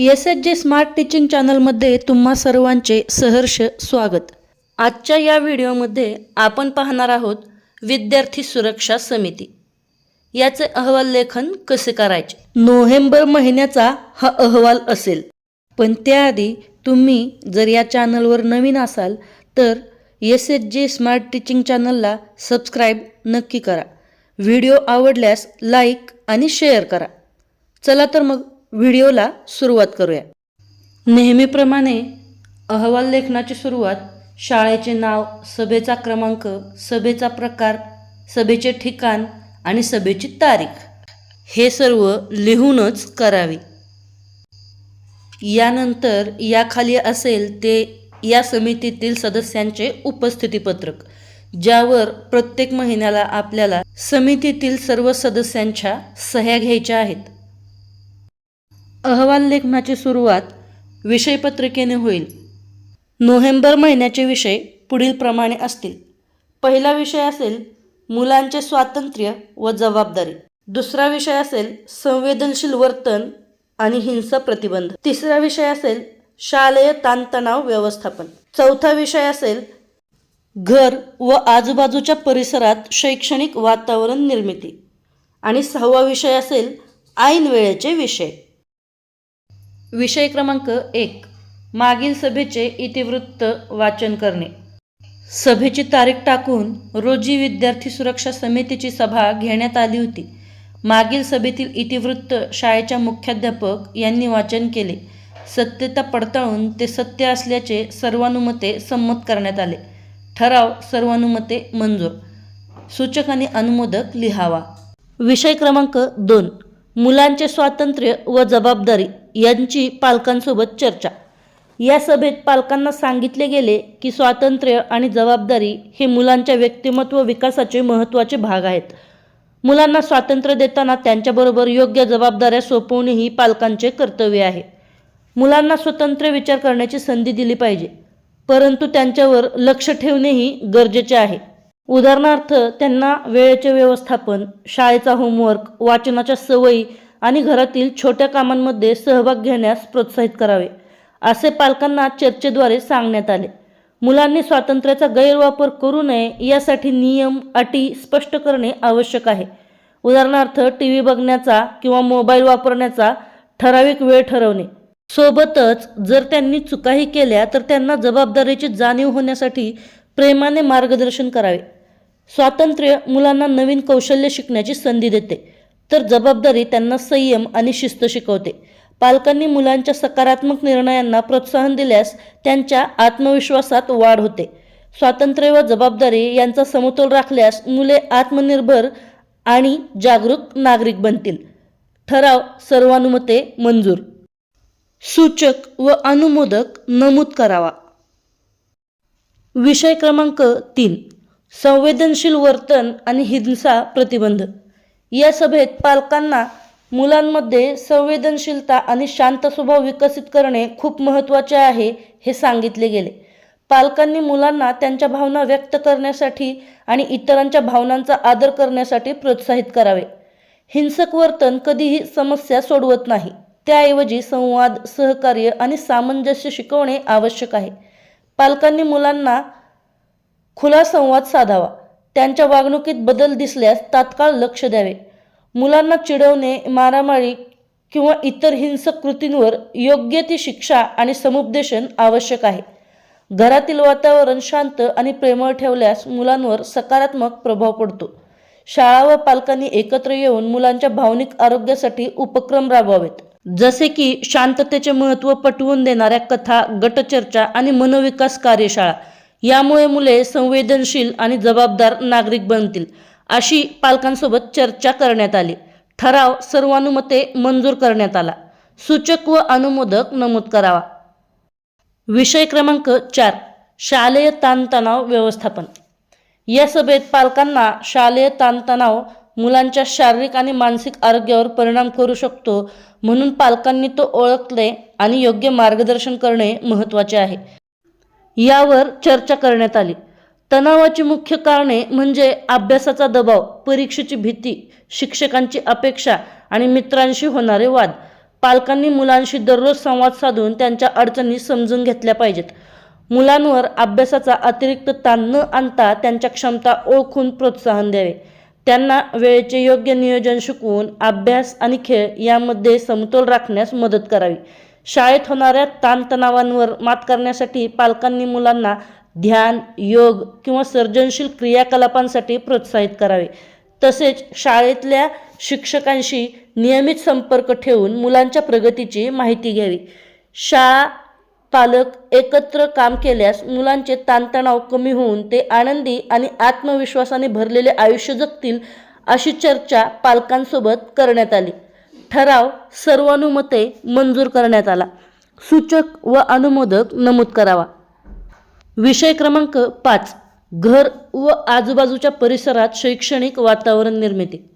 S H J smart teaching चॅनलमध्ये तुम्हा सर्वांचे सहर्ष स्वागत. आजच्या या व्हिडिओमध्ये आपण पाहणार आहोत विद्यार्थी सुरक्षा समिती. याचे अहवाल लेखन कसे करायचे? नोव्हेंबर महिन्याचा हा अहवाल असेल. पण त्याआधी तुम्ही जर या चॅनलवर नवीन असाल तर S H J smart teaching चॅनलला सबस्क्राईब नक्की करा. व्हिडिओ आवडल्यास लाईक आणि शेअर करा. चला तर मग व्हिडिओला सुरुवात करूया. नेहमीप्रमाणे अहवाल लेखनाची सुरुवात शाळेचे नाव सभेचा क्रमांक सभेचा प्रकार सभेचे ठिकाण आणि सभेची तारीख हे सर्व लिहूनच करावे. यानंतर याखाली असेल ते या समितीतील सदस्यांचे उपस्थितीपत्रक ज्यावर प्रत्येक महिन्याला आपल्याला समितीतील सर्व सदस्यांच्या सह्या घ्यायच्या आहेत. अहवाल लेखनाची सुरुवात विषयपत्रिकेने होईल. नोव्हेंबर महिन्याचे विषय पुढीलप्रमाणे असतील. पहिला विषय असेल मुलांचे स्वातंत्र्य व जबाबदारी. दुसरा विषय असेल संवेदनशील वर्तन आणि हिंसा प्रतिबंध. तिसरा विषय असेल शालेय ताणतणाव व्यवस्थापन. चौथा विषय असेल घर व आजूबाजूच्या परिसरात शैक्षणिक वातावरण निर्मिती. आणि सहावा विषय असेल ऐन वेळेचे विषय. विषय क्रमांक एक. मागील सभेचे इतिवृत्त वाचन करणे. सभेची तारीख टाकून रोजी विद्यार्थी सुरक्षा समितीची सभा घेण्यात आली होती. मागील सभेतील इतिवृत्त शाळेच्या मुख्याध्यापक यांनी वाचन केले. सत्यता पडताळून ते सत्य असल्याचे सर्वानुमते संमत करण्यात आले. ठराव सर्वानुमते मंजूर. सूचक आणि अनुमोदक लिहावा. विषय क्रमांक दोन. मुलांचे स्वातंत्र्य व जबाबदारी. यांची पालकांसोबत चर्चा. या सभेत पालकांना सांगितले गेले की स्वातंत्र्य आणि जबाबदारी हे मुलांच्या व्यक्तिमत्व विकासाचे महत्त्वाचे भाग आहेत. मुलांना स्वातंत्र्य देताना त्यांच्याबरोबर योग्य जबाबदाऱ्या सोपवणेही पालकांचे कर्तव्य आहे. मुलांना स्वतंत्र विचार करण्याची संधी दिली पाहिजे परंतु त्यांच्यावर लक्ष ठेवणेही गरजेचे आहे. उदाहरणार्थ त्यांना वेळेचे व्यवस्थापन शाळेचा होमवर्क वाचनाच्या सवयी आणि घरातील छोट्या कामांमध्ये सहभाग घेण्यास प्रोत्साहित करावे असे पालकांना चर्चेद्वारे सांगण्यात आले. मुलांनी स्वातंत्र्याचा गैरवापर करू नये यासाठी नियम अटी स्पष्ट करणे आवश्यक आहे. उदाहरणार्थ टी व्ही बघण्याचा किंवा मोबाईल वापरण्याचा ठराविक वेळ ठरवणे. सोबतच जर त्यांनी चुकाही केल्या तर त्यांना जबाबदारीची जाणीव होण्यासाठी प्रेमाने मार्गदर्शन करावे. स्वातंत्र्य मुलांना नवीन कौशल्य शिकण्याची संधी देते. तर जबाबदारी त्यांना संयम आणि शिस्त शिकवते. पालकांनी मुलांच्या सकारात्मक निर्णयांना प्रोत्साहन दिल्यास त्यांच्या आत्मविश्वासात वाढ होते. स्वातंत्र्य व जबाबदारी यांचा समतोल राखल्यास मुले आत्मनिर्भर आणि जागरूक नागरिक बनतील. ठराव सर्वानुमते मंजूर. सूचक व अनुमोदक नमूद करावा. विषय क्रमांक तीन. संवेदनशील वर्तन आणि हिंसा प्रतिबंध. या सभेत पालकांना मुलांमध्ये संवेदनशीलता आणि शांत स्वभाव विकसित करणे खूप महत्त्वाचे आहे हे सांगितले गेले. पालकांनी मुलांना त्यांच्या भावना व्यक्त करण्यासाठी आणि इतरांच्या भावनांचा आदर करण्यासाठी प्रोत्साहित करावे. हिंसक वर्तन कधीही समस्या सोडवत नाही. त्याऐवजी संवाद सहकार्य आणि सामंजस्य शिकवणे आवश्यक आहे. पालकांनी मुलांना खुला संवाद साधावा. त्यांच्या वागणुकीत बदल दिसल्यास तात्काळ लक्ष द्यावे. मुलांना चिडवणे मारामारी किंवा इतर हिंसक कृतींवर योग्य ती शिक्षा आणि समुपदेशन आवश्यक आहे. घरातील वातावरण शांत आणि प्रेमळ ठेवल्यास मुलांवर सकारात्मक प्रभाव पडतो. शाळा व पालकांनी एकत्र येऊन मुलांच्या भावनिक आरोग्यासाठी उपक्रम राबवावेत. जसे की शांततेचे महत्त्व पटवून देणाऱ्या कथा गटचर्चा आणि मनोविकास कार्यशाळा. यामुळे मुले संवेदनशील आणि जबाबदार नागरिक बनतील अशी पालकांसोबत चर्चा करण्यात आली. ठराव सर्वानुमते मंजूर करण्यात आला. सूचक व अनुमोदक नमूद करावा. विषय क्रमांक चार शालेय ताणतणाव व्यवस्थापन. या सभेत पालकांना शालेय ताणतणाव मुलांच्या शारीरिक आणि मानसिक आरोग्यावर परिणाम करू शकतो म्हणून पालकांनी तो ओळखले आणि योग्य मार्गदर्शन करणे महत्त्वाचे आहे. यावर चर्चा करण्यात आली. तणावाची मुख्य कारणे म्हणजे अभ्यासाचा दबाव परीक्षेची भीती शिक्षकांची अपेक्षा आणि मित्रांशी होणारे वाद. पालकांनी मुलांशी दररोज संवाद साधून त्यांच्या अडचणी समजून घेतल्या पाहिजेत. मुलांवर अभ्यासाचा अतिरिक्त ताण न आणता त्यांच्या क्षमता ओळखून प्रोत्साहन द्यावे. त्यांना वेळेचे योग्य नियोजन शिकवून अभ्यास आणि खेळ यामध्ये समतोल राखण्यास मदत करावी. शाळेत होणाऱ्या ताणतणावांवर मात करण्यासाठी पालकांनी मुलांना ध्यान योग किंवा सर्जनशील क्रियाकलापांसाठी प्रोत्साहित करावे. तसेच शाळेतल्या शिक्षकांशी नियमित संपर्क ठेवून मुलांच्या प्रगतीची माहिती घ्यावी. शाळा पालक एकत्र काम केल्यास मुलांचे ताणतणाव कमी होऊन ते आनंदी आणि आत्मविश्वासाने भरलेले आयुष्य जगतील अशी चर्चा पालकांसोबत करण्यात आली. ठराव सर्वानुमते मंजूर करण्यात आला. सूचक व अनुमोदक नमूद करावा. विषय क्रमांक पाच. घर व आजूबाजूच्या परिसरात शैक्षणिक वातावरण निर्मिती.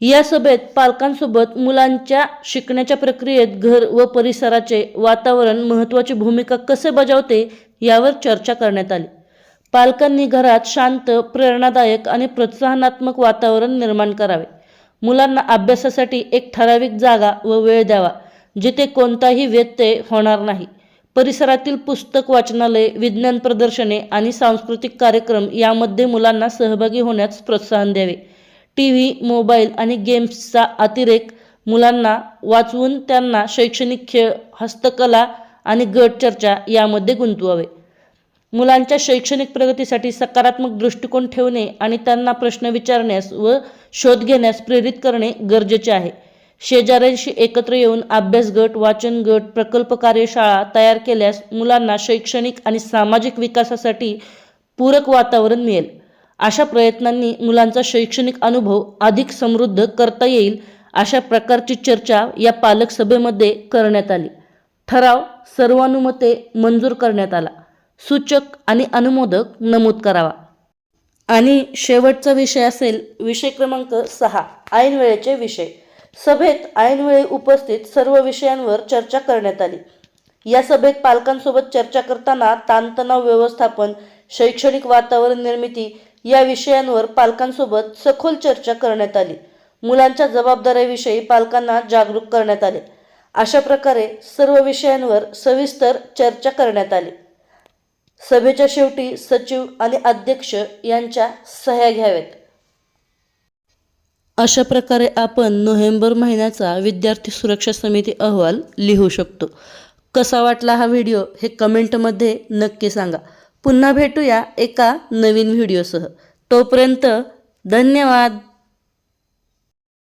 या सभेत पालकांसोबत मुलांच्या शिकण्याच्या प्रक्रियेत घर व परिसराचे वातावरण महत्त्वाची भूमिका कसे बजावते यावर चर्चा करण्यात आली. पालकांनी घरात शांत प्रेरणादायक आणि प्रोत्साहनात्मक वातावरण निर्माण करावे. मुलांना अभ्यासासाठी एक ठराविक जागा व वेळ द्यावा जिथे कोणताही व्यत्यय होणार नाही. परिसरातील पुस्तक वाचनालय विज्ञान प्रदर्शने आणि सांस्कृतिक कार्यक्रम यामध्ये मुलांना सहभागी होण्यास प्रोत्साहन द्यावे. टी व्ही मोबाईल आणि गेम्सचा अतिरेक मुलांना वाचवून त्यांना शैक्षणिक खेळ हस्तकला आणि गट चर्चा यामध्ये गुंतवावे. मुलांच्या शैक्षणिक प्रगतीसाठी सकारात्मक दृष्टिकोन ठेवणे आणि त्यांना प्रश्न विचारण्यास व शोध घेण्यास प्रेरित करणे गरजेचे आहे. शेजाऱ्यांशी एकत्र येऊन अभ्यास गट वाचन गट प्रकल्प कार्यशाळा तयार केल्यास मुलांना शैक्षणिक आणि सामाजिक विकासासाठी पूरक वातावरण मिळेल. अशा प्रयत्नांनी मुलांचा शैक्षणिक अनुभव अधिक समृद्ध करता येईल अशा प्रकारची चर्चा या पालक सभेमध्ये करण्यात आली. ठराव सर्वानुमते मंजूर करण्यात आला. सूचक आणि अनुमोदक नमूद करावा. आणि शेवटचा विषय असेल विषय क्रमांक सहा ऐनवेळेचे विषय. सभेत ऐनवेळी उपस्थित सर्व विषयांवर चर्चा करण्यात आली. या सभेत पालकांसोबत चर्चा करताना ताणतणाव व्यवस्थापन शैक्षणिक वातावरण निर्मिती या विषयांवर पालकांसोबत सखोल चर्चा करण्यात आली. मुलांच्या जबाबदाऱ्याविषयी पालकांना जागरूक करण्यात आले. अशा प्रकारे सर्व विषयांवर सविस्तर चर्चा करण्यात आली. सभेच्या शेवटी सचिव आणि अध्यक्ष यांच्या सह्या घ्याव्यात. अशा प्रकारे आपण नोव्हेंबर महिन्याचा विद्यार्थी सुरक्षा समिती अहवाल लिहू शकतो. कसा वाटला हा व्हिडिओ हे कमेंटमध्ये नक्की सांगा. पुन्हा भेटूया एका नवीन व्हिडिओसह. तोपर्यंत धन्यवाद.